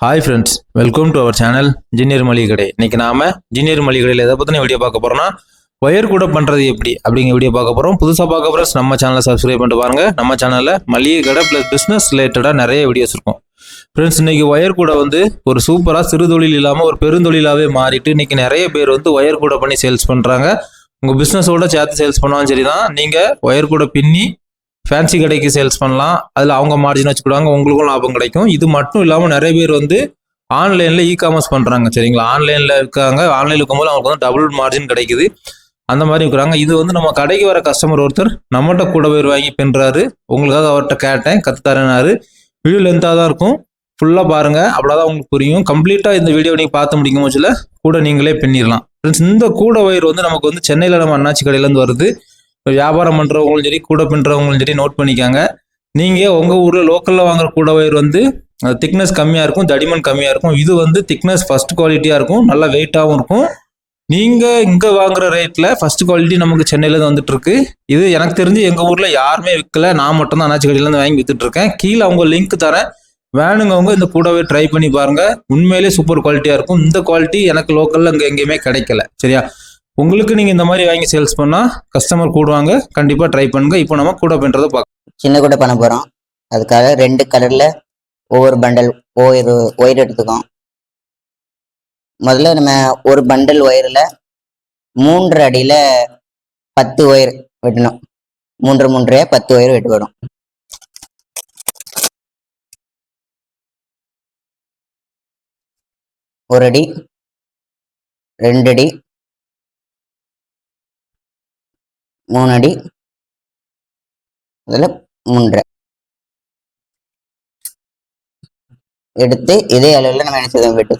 Hi friends welcome to our channel junior மளிகை கடை இன்னைக்கு நாம ஜீனியர் மளிகை கடையில் எதை பற்றின வீடியோ பார்க்க போறோம்னா ஒயர் கூட பண்ணுறது எப்படி அப்படிங்கிற வீடியோ பார்க்க போகிறோம் புதுசாக பார்க்க போகிறோம் நம்ம சேனலை சப்ஸ்கிரைப் பண்ணிட்டு பாருங்க. நம்ம சேனலில் மளிகை கடை ப்ளஸ் பிஸ்னஸ் ரிலேட்டடாக நிறைய வீடியோஸ் இருக்கும். ஃப்ரெண்ட்ஸ் இன்னைக்கு ஒயர் கூட வந்து ஒரு சூப்பராக சிறு தொழில் இல்லாமல் ஒரு பெருந்தொழிலாகவே மாறிட்டு இன்னைக்கு நிறைய பேர் வந்து ஒயர் கூட பண்ணி சேல்ஸ் பண்ணுறாங்க உங்கள் பிஸ்னஸோட சேர்த்து சேல்ஸ் பண்ணாலும் சரி தான் நீங்கள் ஒயர் கூட பின்னி ஃபேன்சி கடைக்கு சேல்ஸ் பண்ணலாம். அதில் அவங்க மார்ஜின் வச்சுக்கிடுவாங்க உங்களுக்கும் லாபம் கிடைக்கும். இது மட்டும் இல்லாமல் நிறைய பேர் வந்து ஆன்லைனில் இ காமர்ஸ் பண்ணுறாங்க சரிங்களா? ஆன்லைனில் இருக்காங்க. ஆன்லைனில் இருக்கும்போது அவங்களுக்கு வந்து டபுள் மார்ஜின் கிடைக்குது. அந்த மாதிரி இருக்கிறாங்க. இது வந்து நம்ம கடைக்கு வர கஸ்டமர் ஒருத்தர் நம்மகிட்ட கூட பேர் வாங்கி பின்னுறாரு உங்களுக்காக அவர்கிட்ட கேட்டேன். கற்றுத்தரேனாரு வீடியோ லென்த்தாக தான் இருக்கும். ஃபுல்லாக பாருங்கள் அப்படிதான் உங்களுக்கு புரியும். கம்ப்ளீட்டாக இந்த வீடியோ நீங்கள் பார்த்து முடிக்கும் போச்சுல கூட நீங்களே பின்னிடலாம் ஃப்ரெண்ட்ஸ் இந்த கூட வயிறு வந்து நமக்கு வந்து சென்னையில் நம்ம அண்ணாச்சி கடையிலேருந்து வருது. வியாபாரம் பண்ணுறவங்களும் சரி கூட பின்னுறவங்களும் சரி நோட் பண்ணிக்காங்க. நீங்கள் உங்கள் ஊரில் லோக்கலில் வாங்குற கூட வயிறு வந்து திக்னஸ் கம்மியாக இருக்கும் தடிமன் கம்மியாக இருக்கும். இது வந்து திக்னஸ் ஃபர்ஸ்ட் குவாலிட்டியாக இருக்கும் நல்லா வெயிட்டாகவும் இருக்கும். நீங்கள் இங்கே வாங்குற ரேட்டில் ஃபர்ஸ்ட் குவாலிட்டி நமக்கு சென்னையில் தான் வந்துட்டுருக்கு இது எனக்கு தெரிஞ்சு எங்கள் ஊரில் யாருமே விற்கல நான் மட்டும் தான் அண்ணாச்சி கடையிலேருந்து வாங்கி விற்றுட்ருக்கேன் கீழே அவங்க லிங்க் தரேன். வேணுங்கவங்க இந்த கூடவே ட்ரை பண்ணி பாருங்க. உண்மையிலே சூப்பர் குவாலிட்டியாக இருக்கும். இந்த குவாலிட்டி எனக்கு லோக்கலில் இங்கே எங்கேயுமே கிடைக்கல. சரியா? உங்களுக்கு நீங்கள் இந்த மாதிரி வாங்கி சேல்ஸ் பண்ணால் கஸ்டமர் கூடுவாங்க. கண்டிப்பாக ட்ரை பண்ணுங்க. இப்போ நம்ம கூட பண்ணுறதை பார்க்கலாம் சின்ன கூட பண்ண போகிறோம் அதுக்காக ரெண்டு கலரில் ஒவ்வொரு பண்டல் ஒயர் ஒயர் எடுத்துக்கோம். முதல்ல நம்ம ஒரு பண்டல் ஒயரில் மூன்று அடியில் பத்து ஒயர் வெட்டணும். மூன்று மூன்றே பத்து ஒயர் வெட்டுப்படும் ஒரு அடி ரெண்டு அடி மூணு அடி அதில் மூன்றரை எடுத்து இதே அளவில் நம்ம என்ன செய்வோம் வெட்டு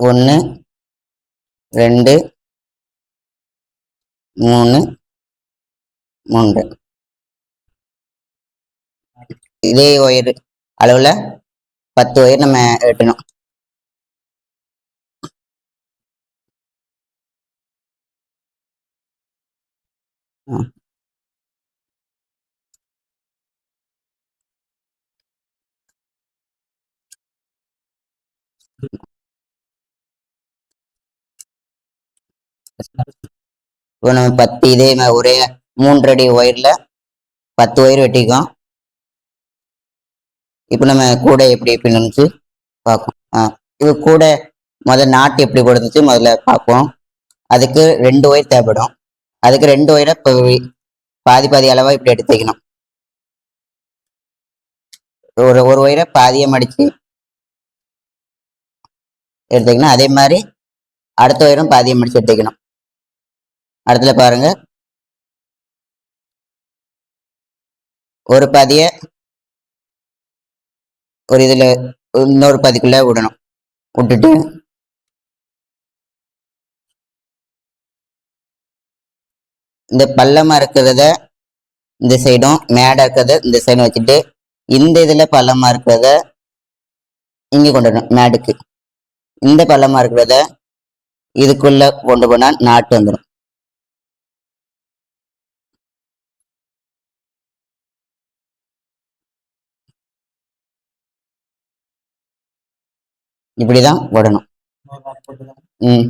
ஒன்று ரெண்டு மூணு மூன்று. இதே ஒயர் அளவில் பத்து ஒயர் நம்ம வெட்டணும் இப்போ நம்ம பத்து இதே மாதிரி ஒரே மூன்று அடி ஒயர்ல பத்து ஒயர் வெட்டிக்கோம் இப்போ நம்ம கூடை எப்படி பின்னுச்சு பார்ப்போம். ஆ இது கூட முதல்ல நாட்டு எப்படி போடுச்சு முதல்ல பார்ப்போம். அதுக்கு ரெண்டு ஒயர் தேவைப்படும். அதுக்கு ரெண்டு ஒயரை இப்போ பாதி பாதி அளவா இப்படி எடுத்துக்கணும். ஒரு ஒரு ஒயரை பாதியை மடிச்சு எடுத்துக்கணும். அதே மாதிரி அடுத்த ஒயரும் பாதியை மடிச்சு எடுத்துக்கணும். அடுத்துல பாருங்க. ஒரு பாதிய ஒரு இதுல இன்னொரு பாதிக்குள்ள விடணும். விட்டுட்டு இந்த பள்ளமா இருக்கிறத இந்த சைடும் மேடா இருக்கிறத இந்த சைடும் வச்சுட்டு இந்த இதுல பள்ளமா இருக்கிறத இங்க கொண்டு வரணும் மேடுக்கு. இந்த பள்ளமா இருக்கிறத இதுக்குள்ள கொண்டு போனா நாட்டு வந்துடும் இப்படிதான் விடணும் ம்.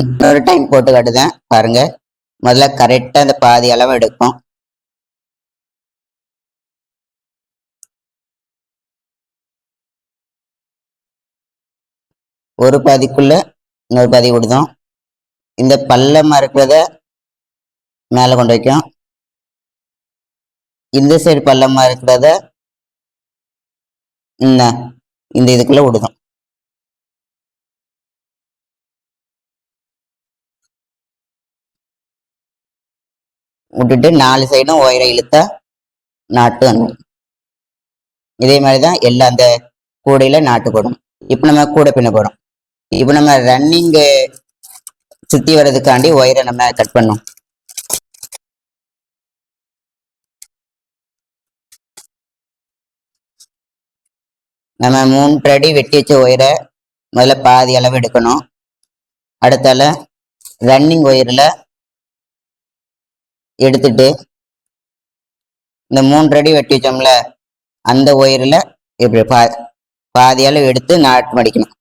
இன்னொரு டைம் போட்டு காட்டுதேன். பாருங்க. முதல்ல கரெக்டா அந்த பாதி அளவு எடுக்கும் ஒரு பாதிக்குள்ள இன்னொரு பாதி விடுதோம். இந்த பள்ளமா இருக்கிறத மேல கொண்டு வைக்கும் இந்த சைடு பள்ளமா இருக்கிறத இந்த இந்த இதுக்குள்ள விடுதோம். விட்டுட்டு நாலு சைடும் ஒயரை இழுத்தா நாட்டு வந்துடும் இதே மாதிரி தான் எல்லா அந்த கூடையில நாட்டு போடும் இப்போ நம்ம கூடை பின்ன போறோம். இப்போ நம்ம ரன்னிங்கு சுற்றி வர்றதுக்காண்டி ஒயரை நம்ம கட் பண்ணோம் நம்ம மூன்று அடி வெட்டி வச்ச ஒயரை முதல்ல பாதி அளவு எடுக்கணும். அடுத்தால ரன்னிங் ஒயரில் எடுத்துட்டு இந்த மூன்று அடி வெட்டி வச்சோம்ல அந்த ஒயரில் இப்படி பா பாதியால எடுத்து நாட்டு மடிக்கணும்.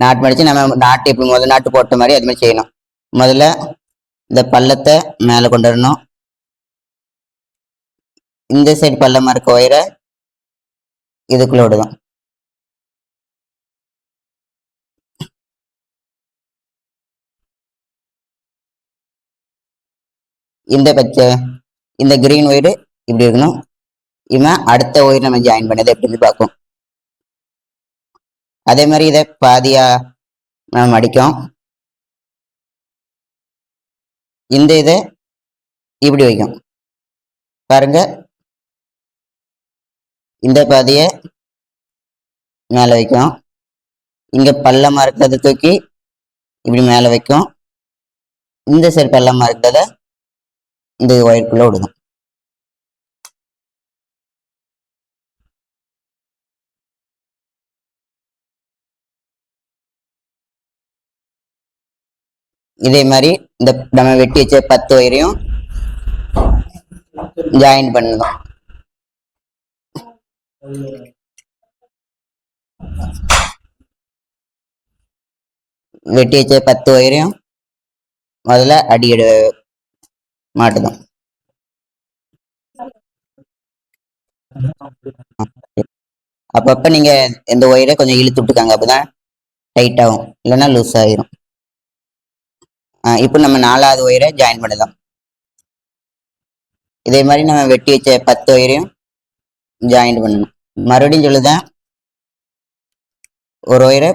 நாட்டு மடித்து நம்ம நாட்டு இப்படி முதல் நாட்டு போட்ட மாதிரி அது மாதிரி செய்யணும். முதல்ல இந்த பள்ளத்தை மேலே கொண்டு வரணும். இந்த சைடு பள்ளமாக இருக்க ஒயரை இதுக்குள்ள விடுதோம் இந்த பச்சை இந்த கிரீன் ஒயரு இப்படி இருக்கணும். இவன் அடுத்த ஒயர் நம்ம ஜாயின் பண்ணது எப்படின்னு பார்க்கும்? அதே மாதிரி இதை பாதியா நம்ம மடிக்கும் இந்த இதை இப்படி வைக்கும். பாருங்க இந்த பாதியை மேலே வைக்கும். இங்கே பள்ளமாக இருக்கிறத தூக்கி இப்படி மேலே வைக்கும். இந்த சைடு பள்ளமாக இருக்கிறத இந்த ஒயர்க்குள்ளே விடுவோம் இதே மாதிரி இந்த நம்ம வெட்டி வச்ச பத்து வயிறையும் ஜாயின் பண்ணணும். வெட்டி வச்ச பத்து ஒயரையும் முதல்ல அடி எடு மாட்டுதோம் அப்பப்ப நீங்க இந்த ஒயரை கொஞ்சம் இழுத்து விட்டுக்காங்க அப்பதான் டைட் ஆகும். இல்லைன்னா லூஸ் ஆயிரும். இப்போ நம்ம நாலாவது ஒயரை ஜாயின் பண்ணலாம் இதே மாதிரி நம்ம வெட்டி வச்ச பத்து ஒயரையும் ஜாயின் பண்ணணும். மறுபடியும் சொல்லுதேன். ஒரு ஒயரை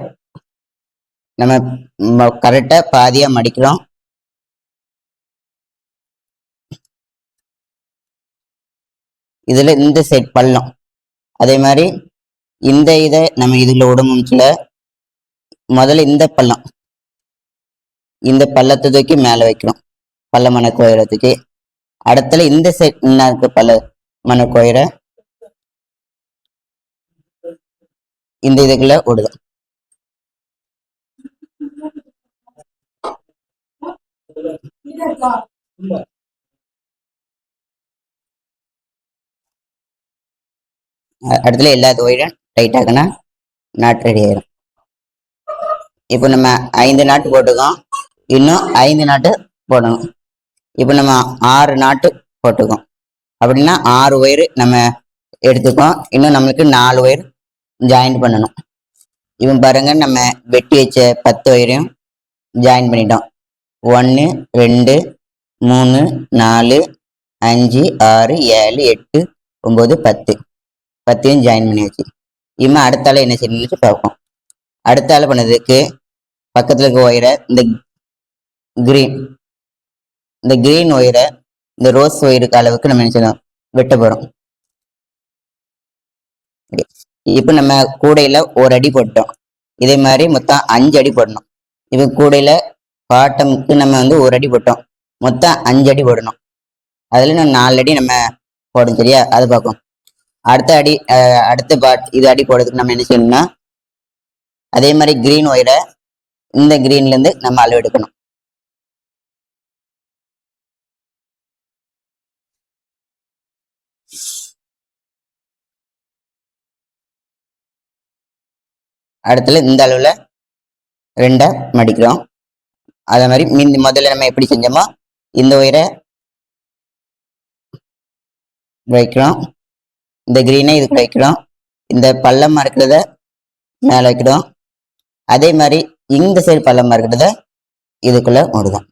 நம்ம கரெக்டா பாதியா மடிக்கிறோம். இதுல இந்த சைட் பள்ளம் அதே மாதிரி இந்த இதை நம்ம இதுல உடம்புல முதல்ல இந்த பள்ளம். இந்த பள்ளத்தை தூக்கி மேல வைக்கிறோம். பள்ள கோயிலத்துக்கு அடுத்தல இந்த சைட் என்ன இருக்கு பல்ல மன கோயிலை இந்த இதுக்குள்ள ஓடுது. அடுத்துல அடுத்தல எல்லா ஒயரும் டைட் ஆகுனா நாட் ரெடி ஆயிரும். இப்போ நம்ம ஐந்து நாட்டு போட்டுக்கோம். இன்னும் ஐந்து நாட்டு போடணும். இப்போ நம்ம ஆறு நாட்டு போட்டுக்கோம். அப்படின்னா ஆறு ஒயரு நம்ம எடுத்துக்கோம். இன்னும் நம்மளுக்கு நாலு ஒயர் ஜாயின் பண்ணணும். இவன் பாருங்க நம்ம வெட்டி வச்ச பத்து ஒயரையும் ஜாயின் பண்ணிட்டோம். ஒன்று ரெண்டு மூணு நாலு அஞ்சு ஆறு ஏழு எட்டு ஒம்பது பத்து. பத்தையும் ஜாயின் பண்ணியாச்சு. இவன் அடுத்தால என்ன செய்யணும்னு பார்ப்போம். அடுத்த ஆள் பண்ணதுக்கு பக்கத்தில் இருக்க ஒயரை இந்த கிரீன் இந்த கிரீன் ஒயரை இந்த ரோஸ் ஒயருக்கு அளவுக்கு நம்ம என்ன செய்யணும்? வெட்ட போகிறோம் இப்போ நம்ம கூடையில ஒரு அடி போட்டோம். இதே மாதிரி மொத்தம் அஞ்சு அடி போடணும். இப்போ கூடையில பாட்டமுக்கு நம்ம வந்து ஒரு அடி போட்டோம். மொத்தம் அஞ்சு அடி போடணும். அதுல நம்ம நாலு அடி நம்ம போடணும் சரியா? அது பார்க்கும் அடுத்த அடி அடுத்த பாட் இது அடி போடுறதுக்கு நம்ம என்ன செய்யணும்னா அதே மாதிரி கிரீன் ஒயரை இந்த க்ரீன்லேருந்து நம்ம அளவு எடுக்கணும். அடுத்துல இந்த அளவில் ரெண்டை மடிக்கிறோம். அதே மாதிரி மீன் முதல்ல நம்ம எப்படி செஞ்சோமோ இந்த உயிரை வைக்கிறோம். இந்த க்ரீனை இதுக்கு வைக்கிறோம். இந்த பள்ளமாக இருக்கிறத மேலே வைக்கிறோம். அதே மாதிரி இந்த சைடு பள்ளமாக இருக்கிறத இதுக்குள்ளே மூடுதோம்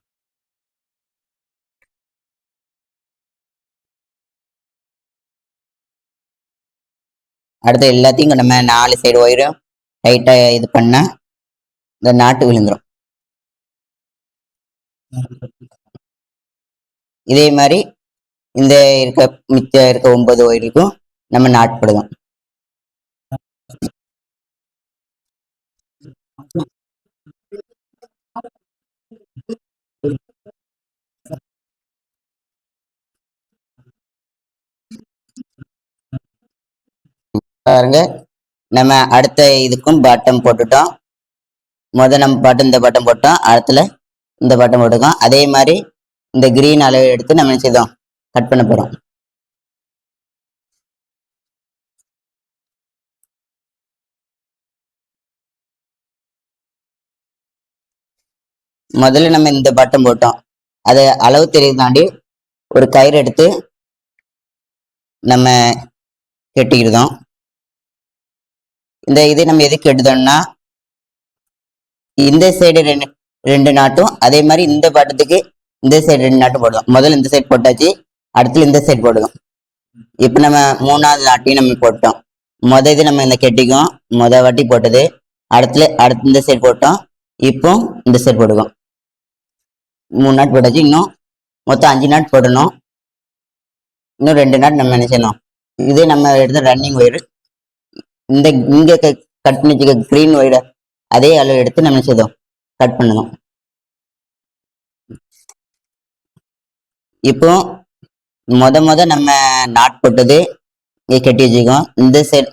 அடுத்து எல்லாத்தையும் நம்ம நாலு சைடு ஒயிரும் டைட்டா இது பண்ணா இந்த நாட்டு விழுந்துரும். இதே மாதிரி இந்த இருக்க மிச்ச இருக்க ஒன்பது ஒயருக்கும் நம்ம நாட்படுவோம் பாருங்க. நம்ம அடுத்த இதுக்கும் பட்டம் போட்டுட்டோம். முதல் நம்ம பாட்டம் இந்த பட்டம் போட்டோம். அடுத்துல இந்த பட்டம் போட்டுக்கோம் அதே மாதிரி இந்த கிரீன் அளவு எடுத்து நம்ம என்ன செய்தோம்? கட் பண்ண போகிறோம் முதல்ல நம்ம இந்த பட்டம் போட்டோம். அது அளவு தெரியும் தாண்டி ஒரு கயிறு எடுத்து நம்ம கெட்டிக்கிடுதோம். இந்த இது நம்ம எதுக்கு எடுத்தோம்னா இந்த சைடு ரெண்டு ரெண்டு நாட்டும் அதே மாதிரி இந்த பாட்டத்துக்கு இந்த சைடு ரெண்டு நாட்டும் போடுவோம் முதல்ல இந்த சைடு போட்டாச்சு அடுத்து இந்த சைடு போடுவோம் இப்போ நம்ம மூணாவது நாட்டையும் நம்ம போட்டோம். முத இது நம்ம இந்த கெட்டிக்கும் முத வாட்டி போட்டது. அடுத்துல அடுத்து இந்த சைடு போட்டோம். இப்போ இந்த சைடு போடுவோம் மூணு நாட் போட்டாச்சு இன்னும் மொத்தம் அஞ்சு நாட் போடணும். இன்னும் ரெண்டு நாட் நம்ம என்ன செய்யணும்? இது நம்ம எடுத்த ரன்னிங் ஒயர் இந்த இங்க கட் பண்ணி வச்சுக்க கிரீன் ஒயிட அதே அளவு எடுத்து நம்ம செய்தோம்? கட் பண்ணணும் இப்போ மொத மொத நம்ம நாட் போட்டது கட்டி வச்சுக்கோம் இந்த சைடு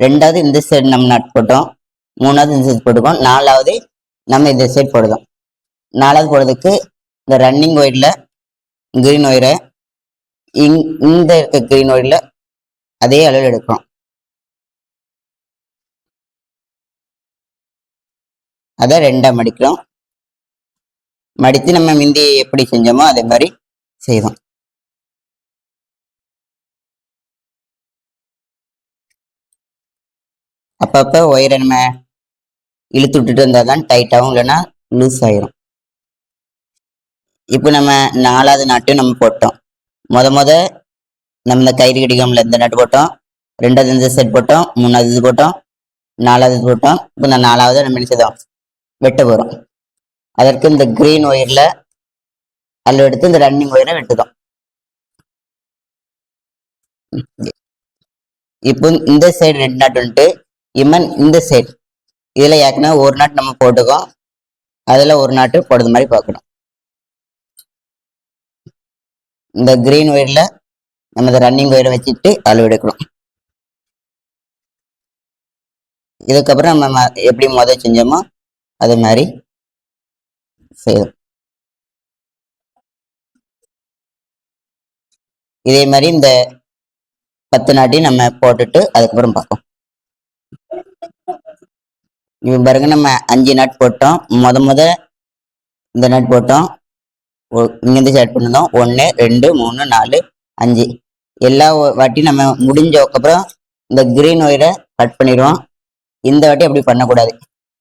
ரெண்டாவது இந்த சைடு நம்ம நாட் போட்டோம். மூணாவது இந்த சைடு போட்டுக்கோம். நாலாவது நம்ம இந்த சைடு போடுதோம் நாலாவது போடுறதுக்கு இந்த ரன்னிங் ஒயர்ல கிரீன் ஒயரை இங் இந்த இருக்க கிரீன் ஒயர்ல அதே அளவில் எடுக்கிறோம். அதை ரெண்டாக மடிக்கிறோம். மடித்து நம்ம முந்தி எப்படி செஞ்சோமோ அதே மாதிரி செய்வோம் அப்பப்போ ஒயரை நம்ம இழுத்து விட்டுட்டு இருந்தால் தான் டைட்டாகவும் இல்லைன்னா லூஸ் ஆயிரும். இப்போ நம்ம நாலாவது நாட்டையும் நம்ம போட்டோம். முத முத நம்ம இந்த கயிறு கடிகாமல இந்த நாட்டு போட்டோம். ரெண்டாவது இந்த செட் போட்டோம். மூணாவது இது போட்டோம். நாலாவது இது போட்டோம். இப்போ இந்த நாலாவது நம்ம என்ன செய்தோம்? வெட்ட போகிறோம் அதற்கு இந்த கிரீன் ஒயரில் அதில் எடுத்து இந்த ரன்னிங் ஒயரை வெட்டுதோம். இப்போ இந்த சைடு ரெண்டு நாட் வந்துட்டு இமன் இந்த சைடு இதில் ஏற்கனவே ஒரு நாட் நம்ம போட்டுக்கோம். அதில் ஒரு நாட்டு போடுறது மாதிரி பார்க்கணும். இந்த கிரீன் ஒயரில் நம்ம இந்த ரன்னிங் ஒயரை வச்சுட்டு அளவு எடுக்கணும். இதுக்கப்புறம் நம்ம ம- எப்படி முதல் செஞ்சோமோ அதே மாதிரி செய்யும் இதே மாதிரி இந்த பத்து நாட்டையும் நம்ம போட்டுட்டு அதுக்கப்புறம் பார்ப்போம். இப்போ பாருங்க நம்ம அஞ்சு நாட் போட்டோம். முத முத இந்த நாட் போட்டோம். ஒ- இங்கிருந்து ஸ்டார்ட் பண்ணிருந்தோம் ஒன்று ரெண்டு மூணு நாலு அஞ்சு. எல்லா வாட்டியும் நம்ம முடிஞ்சதுக்கப்புறம் இந்த கிரீன் ஒயரை கட் பண்ணிடுவோம். இந்த வாட்டி அப்படி பண்ணக்கூடாது.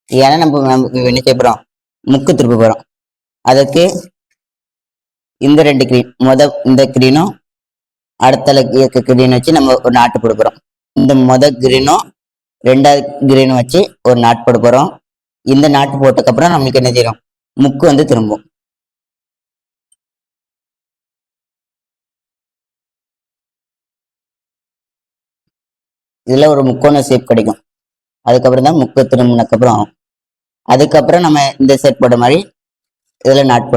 ஏன்னா நம்ம நமக்கு என்ன செய்ய போகிறோம் முக்கு திருப்ப போகிறோம் அதுக்கு இந்த ரெண்டு கிரீன் முத இந்த கிரீனும் அடுத்த கிரீன் வச்சு நம்ம ஒரு நாட்டு போட போகிறோம் இந்த முத கிரீனும் ரெண்டாவது கிரீனும் வச்சு ஒரு நாட்டு போட போகிறோம் இந்த நாட்டு போட்டதுக்கப்புறம் நம்மளுக்கு என்ன செய்யறோம் முக்கு வந்து திரும்பும். இதில் ஒரு முக்கோண ஷேப் கிடைக்கும். அதுக்கப்புறம் தான் முக்கு திரும்பினதுக்கப்புறம் ஆகும் அதுக்கப்புறம் நம்ம இந்த செட் போட்ட மாதிரி இதில் நாட்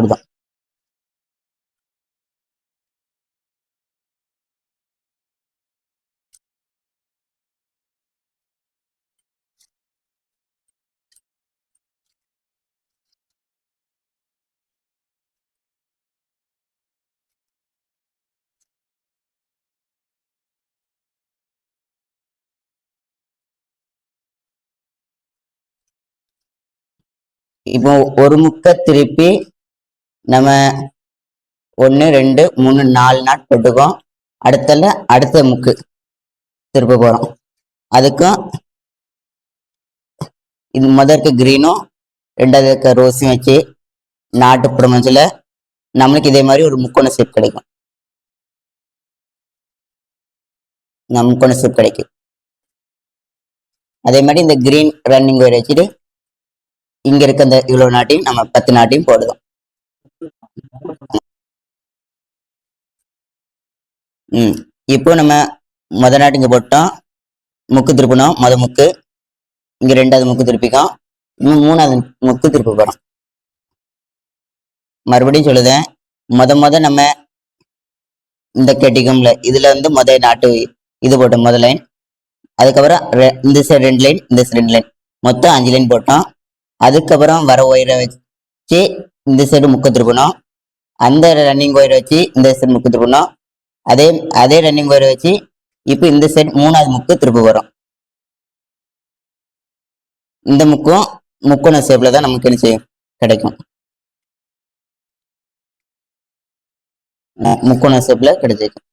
இப்போ ஒரு முக்கை திருப்பி நம்ம ஒன்று ரெண்டு மூணு நாலு நாட் போட்டுக்கோம் அடுத்தல அடுத்த முக்கு திருப்ப போகிறோம் அதுக்கும் இது முதற்கு க்ரீனும் ரெண்டாவது இருக்க ரோஸையும் வச்சு நாட்டு பிரபஞ்சத்தில் நம்மளுக்கு இதே மாதிரி ஒரு முக்கோண ஷேப் கிடைக்கும். முக்கோண ஷேப் கிடைக்கும். அதே மாதிரி இந்த கிரீன் ரன்னிங் ஒயர் வச்சுட்டு இங்க இருக்க இந்த இவ்வளவு நாட்டையும் நம்ம பத்து நாட்டையும் போடுவோம் ம் இப்போ நம்ம முத நாட்டு இங்க போட்டோம். முக்கு திருப்பணும் முத முக்கு. இங்க ரெண்டாவது முக்கு திருப்பிக்கும். இன்னும் மூணாவது முக்கு திருப்ப போறோம். மறுபடியும் சொல்லுதேன் முத முத நம்ம இந்த கெட்டிக்கும்ல இதுல வந்து முத நாட்டு இது போட்டோம் முத லைன் அதுக்கப்புறம் ரெ- இந்த சைடு ரெண்டு லைன் இந்த சைடு ரெண்டு லைன் மொத்தம் அஞ்சு லைன் போட்டோம். அதுக்கப்புறம் வர ஒயரை வச்சு இந்த சைடு முக்க திருப்பணும். அந்த ரன்னிங் ஒயரை வச்சு இந்த சைடு முக்கு திருப்பணும். அதே அதே ரன்னிங் ஒயரை வச்சு இப்போ இந்த சைடு மூணாவது முக்கு திருப்ப வரும் இந்த முக்கும் முக்கோண ஷேப்ல தான் நமக்கு என்ன செய்யும்? கிடைக்கும். முக்கோண ஷேப்ல கிடைச்சிருக்கும்.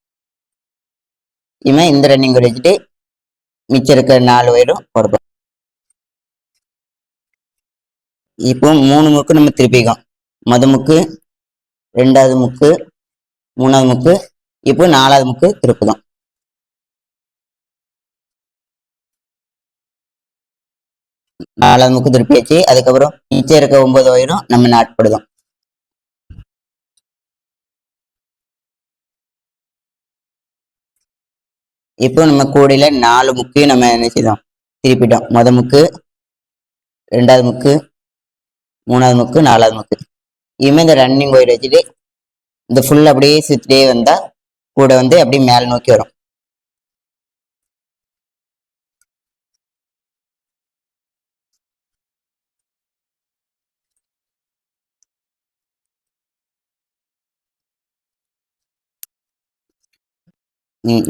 இவன் இந்த ரன்னிங் வச்சுட்டு மிச்சம் இருக்கிற நாலு ஒயரும் போடுறோம் இப்போ மூணு முக்கு நம்ம திருப்பிக்கலாம் மொத முக்கு ரெண்டாவது முக்கு மூணாவது முக்கு இப்போ நாலாவது முக்கு திருப்புதோம். நாலாவது முக்கு திருப்பியாச்சு. அதுக்கப்புறம் மிச்சம் இருக்க ஒன்பது வயரும் நம்ம நாட்படுதோம். இப்போ நம்ம கூடையில நாலு முக்கையும் நம்ம என்ன செய்தோம்? திருப்பிட்டோம். மொத முக்கு ரெண்டாவது முக்கு மூணாவது முக்கு நாலாவது முக்கு. இனிமே இந்த ரன்னிங் ஒயர் வச்சுட்டு இந்த ஃபுல் அப்படியே சுற்றிட்டே வந்தால் கூட வந்து அப்படியே மேல் நோக்கி வரும்.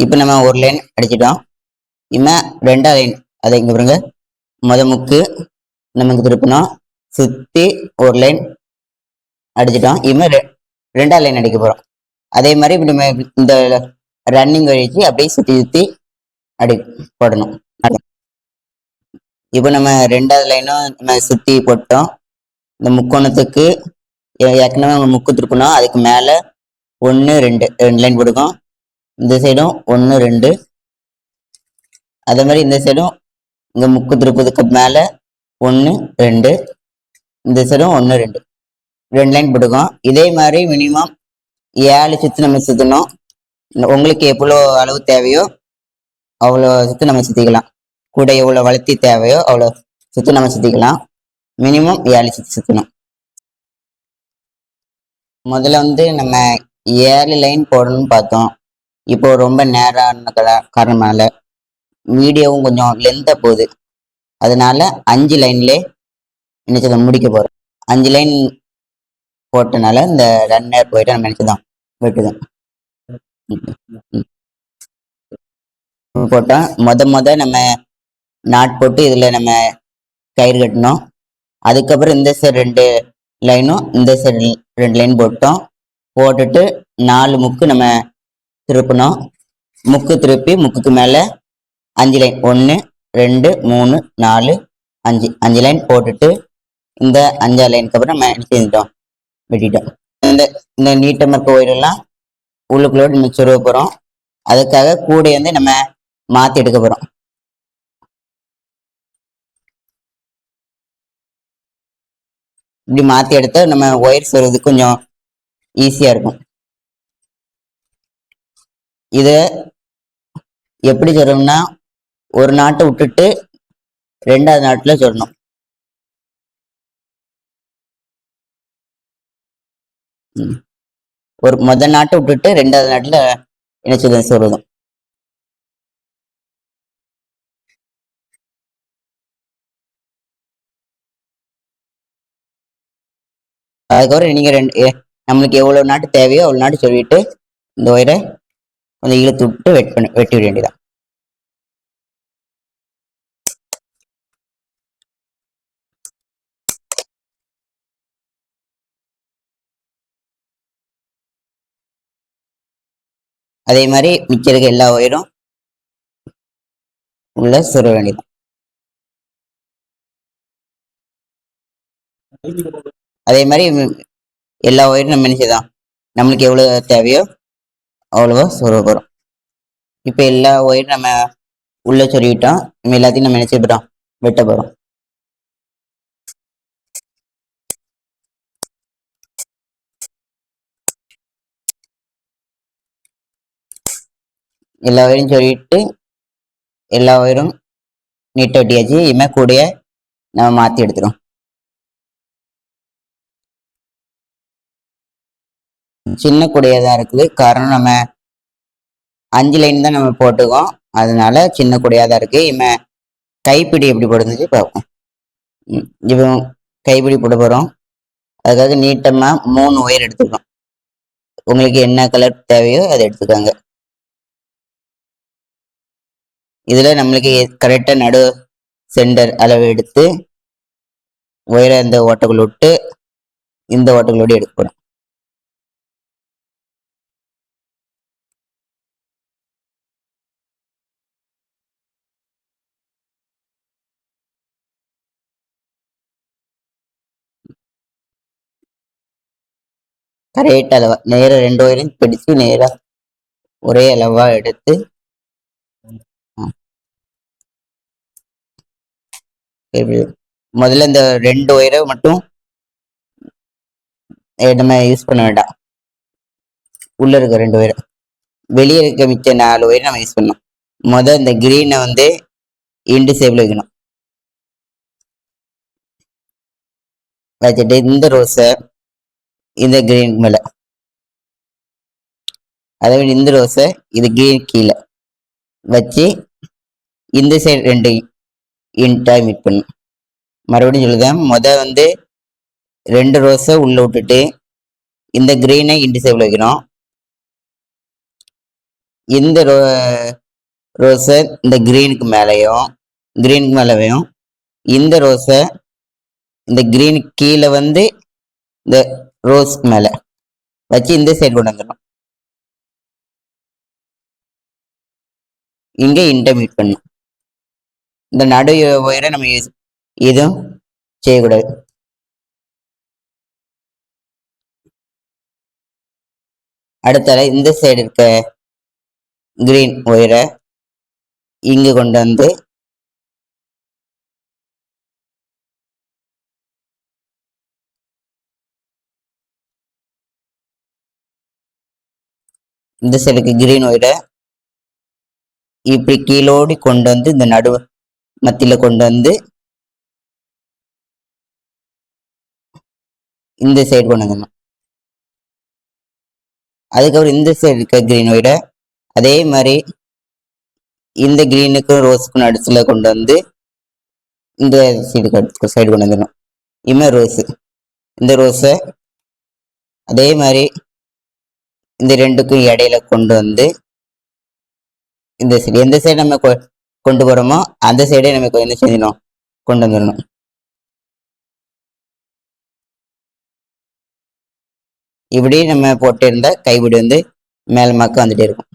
இப்போ நம்ம ஒரு லைன் அடிச்சிட்டோம். இனிமே ரெண்டாவது லைன் அதை இங்கே பாருங்க. முத முக்கு நமக்கு திருப்பினோம். சுற்றி ஒரு லைன் அடிச்சிட்டோம். இனிமேல் ரெ- ரெண்டாவது லைன் அடிக்க போகிறோம் அதே மாதிரி இப்படி நம்ம இந்த ரன்னிங் கழிச்சு அப்படியே சுற்றி சுற்றி அடி போடணும். இப்போ நம்ம ரெண்டாவது லைனும் நம்ம சுற்றி போட்டோம். இந்த முக்கோணத்துக்கு ஏ- ஏற்கனவே நம்ம முக்கு திருப்பணும் அதுக்கு மேலே ஒன்று ரெண்டு ரெண்டு லைன் போட்டுக்கோம் இந்த சைடும் ஒன்று ரெண்டு. அதே மாதிரி இந்த சைடும் இங்கே முக்கு திருப்பதுக்கு மேலே ஒன்று ரெண்டு. இந்த சைடும் ஒன்று ரெண்டு. ரெண்டு லைன் போட்டுக்கோம். இதே மாதிரி மினிமம் ஏழு சுத்து நம்ம சுத்தணும். உங்களுக்கு எவ்வளோ அளவு தேவையோ அவ்வளோ சுத்து நம்ம சுத்திக்கலாம். கூட எவ்வளோ வளர்த்தி தேவையோ அவ்வளோ சுத்து நம்ம சுத்திக்கலாம். மினிமம் ஏழு சுத்து சுத்தணும். முதல்ல வந்து நம்ம ஏழு லைன் போடணும்னு பார்த்தோம். இப்போ ரொம்ப நேரான கா- காரணமால வீடியோவும் கொஞ்சம் லென்த்தாக போகுது. அதனால அஞ்சு லைன்லேயே நினைச்சதை முடிக்க போறோம். அஞ்சு லைன் போட்டனால இந்த ரன்னர் போயிட்டு நம்ம நினைச்சதான். வெட்டுதான் போட்டோம் மொத மொத நம்ம நாட் போட்டு இதில் நம்ம கயிறு கட்டினோம். அதுக்கப்புறம் இந்த சைடு ரெண்டு லைனும் இந்த சைடு ரெண்டு லைன் போட்டோம். போட்டுட்டு நாலு முக்கு நம்ம திருப்பினோம். முக்கு திருப்பி முக்குக்கு மேலே அஞ்சு லைன் ஒன்று ரெண்டு மூணு நாலு அஞ்சு. அஞ்சு லைன் போட்டுட்டு இந்த அஞ்சாறு லைனுக்கு அப்புறம் நம்ம செஞ்சிட்டோம்? வெட்டிட்டோம். இந்த இந்த நீட்டம் இருக்க ஒயரெல்லாம் உள்ளுக்குள்ளோட நம்ம சொருவ போகிறோம் அதுக்காக கூடை வந்து நம்ம மாற்றி எடுக்க போகிறோம் இப்படி மாற்றி எடுத்தா நம்ம ஒயர் சொல்றது கொஞ்சம் ஈஸியாக இருக்கும். இதை எப்படி சொல்லணும்னா ஒரு நாட்டை விட்டுட்டு ரெண்டாவது நாட்டில் சொல்லணும் ஒரு முத நாட்டை விட்டுட்டு ரெண்டாவது நாட்டில் என்ன சொல்ல சொல்றதும். அதுக்கப்புறம் நீங்க ரெண்டு நம்மளுக்கு எவ்வளவு நாட்டு தேவையோ அவ்வளவு நாட்டு சொல்லிட்டு இந்த ஒயரை கொஞ்சம் இழுத்து விட்டு வெட் பண்ணி வெட்டி விட வேண்டியதான் அதே மாதிரி மிச்சம் இருக்க எல்லா ஒயரும் உள்ள சொருக வேண்டியது. அதே மாதிரி எல்லா ஒயரும் நம்ம நினைச்சதான் நம்மளுக்கு எவ்வளோ தேவையோ அவ்வளோவா சொருக இப்போ எல்லா ஒயரும் நம்ம உள்ள சொருவிட்டோம் நம்ம எல்லாத்தையும் நம்ம என்ன செய்ய வெட்ட போகிறோம் எல்லா ஒயரும் சொல்லிட்டு எல்லா ஒயரும் நீட்டை வெட்டியாச்சு இனிமே கூடைய நம்ம மாற்றி எடுத்துரும் சின்ன குடையாக தான் இருக்குது. காரணம் நம்ம அஞ்சு லைன் தான் நம்ம போட்டுக்கோம் அதனால சின்ன கூடையாக தான் இருக்குது இவன் கைப்பிடி எப்படி போடுறது பார்ப்போம். இப்போ கைப்பிடி போட போகிறோம் அதுக்காக நீட்டமாக மூணு ஒயர் எடுத்துக்கிறோம் உங்களுக்கு என்ன கலர் தேவையோ அதை எடுத்துக்கோங்க. இதில் நம்மளுக்கு கரெக்டாக நடு சென்டர் அளவு எடுத்து ஒயரை இந்த ஓட்டைக்குள்ள விட்டு இந்த ஓட்டைகளோடு எடுக்க போகிறோம் கரெக்ட் அளவாக நேராக ரெண்டு ஒயரையும் பிடிச்சு நேராக ஒரே அளவாக எடுத்து ஆ. இப்படி முதல்ல இந்த ரெண்டு ஒயரை மட்டும் நம்ம யூஸ் பண்ண வேண்டாம். உள்ள இருக்க ரெண்டு ஒயரை. வெளியே இருக்க மிச்ச நாலு ஒயரை நம்ம யூஸ் பண்ணணும். முத இந்த க்ரீனை வந்து இண்டு சேவில் வைக்கணும். வச்சுட்டு இந்த ரோஸை இந்த க்ரீன் மேலே. அதே மாதிரி இந்த ரோஸை இது கிரீன் கீழே. வச்சு இந்த சைடு ரெண்டு இன்ட்டா மீட் பண்ணும் மறுபடியும் சொல்லுதேன் மொதல் வந்து ரெண்டு ரோஸை உள்ளே விட்டுட்டு இந்த க்ரீனை இன்டு வைக்கணும். இந்த ரோ ரோஸை இந்த க்ரீனுக்கு மேலேயும் க்ரீனுக்கு மேலேயும் இந்த ரோஸை இந்த க்ரீனுக்கு கீழே வந்து இந்த ரோஸ்க்கு மேலே வச்சு இந்த சைடு கொண்டு வந்துடணும். இங்கே இன்டர்மீட் பண்ணும் இந்த நடு ஒயரை நம்ம எதுவும் இதுவும் செய்யக்கூடாது. அடுத்தால இந்த சைடு இருக்க கிரீன் ஒயரை இங்கு கொண்டு வந்து இந்த சைடுக்கு கிரீன் ஒயரை இப்படி கீழோடி கொண்டு வந்து இந்த நடுவை மத்தியில் கொண்டு வந்து இந்த சைடு கொண்டு வந்துடணும் அதுக்கப்புறம் இந்த சைடு இருக்க கிரீன் ஒயரை அதே மாதிரி இந்த க்ரீனுக்கும் ரோஸுக்கும் நடுத்துல கொண்டு வந்து இந்த சைடு சைடு கொண்டு வந்துடணும் இமே ரோஸு இந்த ரோஸை அதே மாதிரி இந்த ரெண்டுக்கும் இடையில கொண்டு வந்து இந்த சைடு எந்த சைடு நம்ம கொ- கொண்டு போறோமோ அந்த சைடே நம்ம என்ன செஞ்சிடணும் கொண்டு வந்துடணும். இப்படி நம்ம போட்டு இருந்தா கைப்பிடி வந்து மேலமாக்க வந்துட்டே இருக்கும்.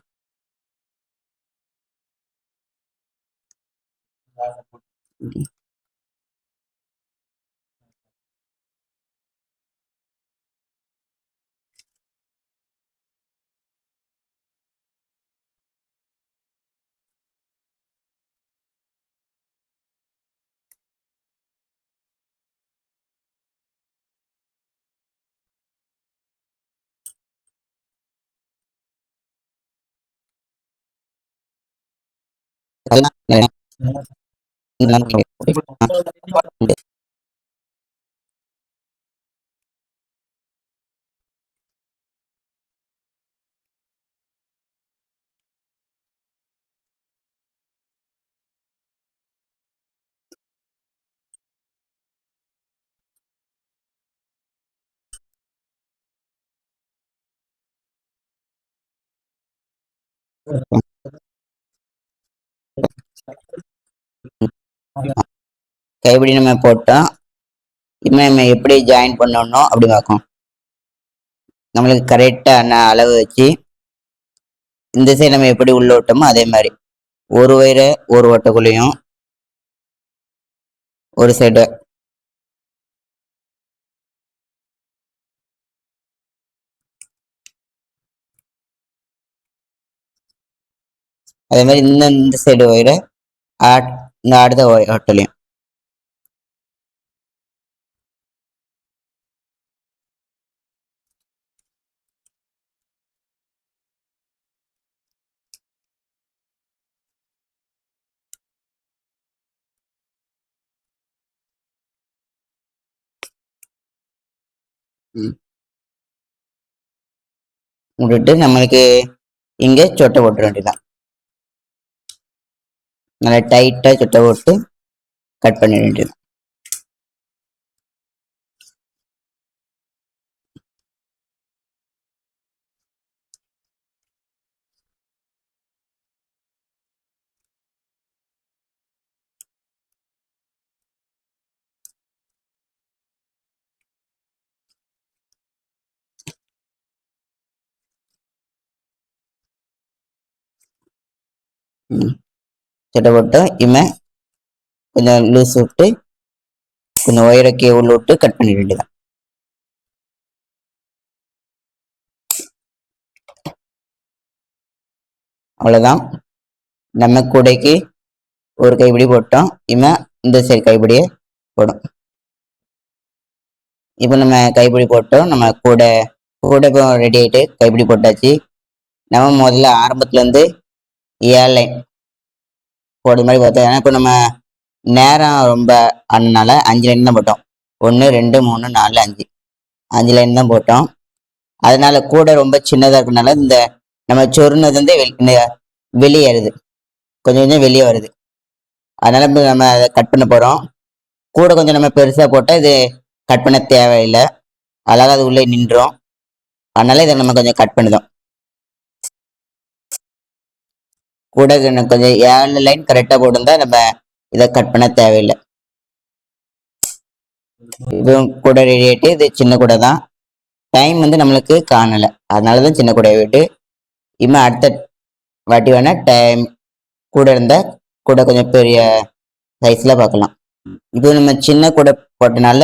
này là Wow. கைப்பிடி நம்ம போட்டோம் இனிமே நம்ம எப்படி ஜாயின் பண்ணணும் அப்படி பார்க்கும் நம்மளுக்கு கரெக்டான அளவு வச்சு இந்த சைடு நம்ம எப்படி உள்ள விட்டோமோ அதே மாதிரி. ஒரு வயிறு ஒரு ஓட்டக்குள்ளேயும் ஒரு சைடு அதே மாதிரி இந்த இந்த சைடு வயிறு இந்த அடுத்த ஹோட்டலையும் விட்டுட்டு நம்மளுக்கு இங்கே சொட்டை போட்டுற வேண்டியதான் நல்லா டைட்டாக சுட்ட போட்டு கட் பண்ண வேண்டியது Mm-hmm. சொட்டை போட்டு இமை கொஞ்சம் லூஸ் விட்டு கொஞ்சம் ஒயரக்கி உள்ள விட்டு கட் பண்ணிட வேண்டியதான் அவ்வளோதான் நம்ம கூடைக்கு ஒரு கைப்பிடி போட்டோம். இவன் இந்த சைடு கைப்பிடியை போடும். இப்போ நம்ம கைப்பிடி போட்டோம். நம்ம கூடை கூடை இப்போ ரெடி ஆகிட்டு கைப்பிடி போட்டாச்சு. நம்ம முதல்ல ஆரம்பத்துலேருந்து ஏழை லைன் போடுற மாதிரி பார்த்தோம் ஏன்னா இப்போ நம்ம நேரம் ரொம்ப அதனால அஞ்சு லைன் தான் போட்டோம். ஒன்று ரெண்டு மூணு நாலு அஞ்சு. அஞ்சு லைன் தான் போட்டோம். அதனால கூட ரொம்ப சின்னதாக இருக்கனால இந்த நம்ம சொருனது வந்து வெளி- வெளியேறுது கொஞ்சம் கொஞ்சம் வெளியே வருது. அதனால நம்ம அதை கட் பண்ண போகிறோம் கூட கொஞ்சம் நம்ம பெருசாக போட்டால் இது கட் பண்ண தேவையில்லை. அழகாக அது உள்ளே நின்றோம். அதனால இதை நம்ம கொஞ்சம் கட் பண்ணுதோம் கூட இன்னும் கொஞ்சம் ஏழு லைன் கரெக்டாக போட்டிருந்தா நம்ம இதை கட் பண்ண தேவையில்லை. இதுவும் கூட ரெடி ஆகிட்டு இது சின்ன கூட தான். டைம் வந்து நம்மளுக்கு காணலை. அதனால தான் சின்ன கூடையை விட்டு இனிமேல் அடுத்த வாட்டி வேணா டைம் கூட இருந்தால் கூட கொஞ்சம் பெரிய சைஸில் பார்க்கலாம். இப்போ நம்ம சின்ன கூடை போட்டனால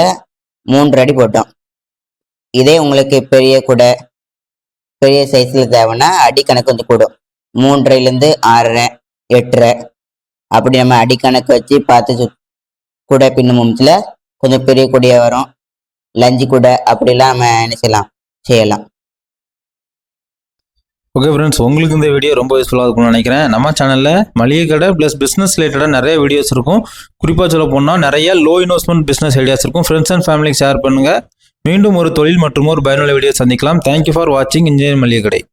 மூன்று அடி போட்டோம். இதே உங்களுக்கு பெரிய கூடை பெரிய சைஸில் தேவைன்னா அடி கணக்கு கொஞ்சம் கூடும். மூன்றைலேருந்து ஆறரை எட்டரை அப்படி நம்ம அடி கணக்கு வச்சு பார்த்து சு- கூடை பின்னும் மும்சில் கொஞ்சம் பெரிய கூடையாக வரும். லஞ்சு கூடை அப்படிலாம் நம்ம என்ன செய்யலாம்? செய்யலாம். ஓகே ஃப்ரெண்ட்ஸ் உங்களுக்கு இந்த வீடியோ ரொம்ப யூஸ்ஃபுல்லாக இருக்கும்னு நினைக்கிறேன். நம்ம சேனலில் மளிகை கடை ப்ளஸ் பிஸ்னஸ் ரிலேட்டடாக நிறைய வீடியோஸ் இருக்கும். குறிப்பாக சொல்ல போனால் நிறைய லோ இன்வெஸ்ட்மெண்ட் பிஸ்னஸ் ஐடியாஸ் இருக்கும். ஃப்ரெண்ட்ஸ் அண்ட் ஃபேமிலிக்கு ஷேர் பண்ணுங்கள் மீண்டும் ஒரு தொழில் மற்றும் ஒரு பயனுள்ள வீடியோ சந்திக்கலாம். தேங்க்யூ ஃபார் வாட்சிங் இன்ஜினியர் மளிகை கடை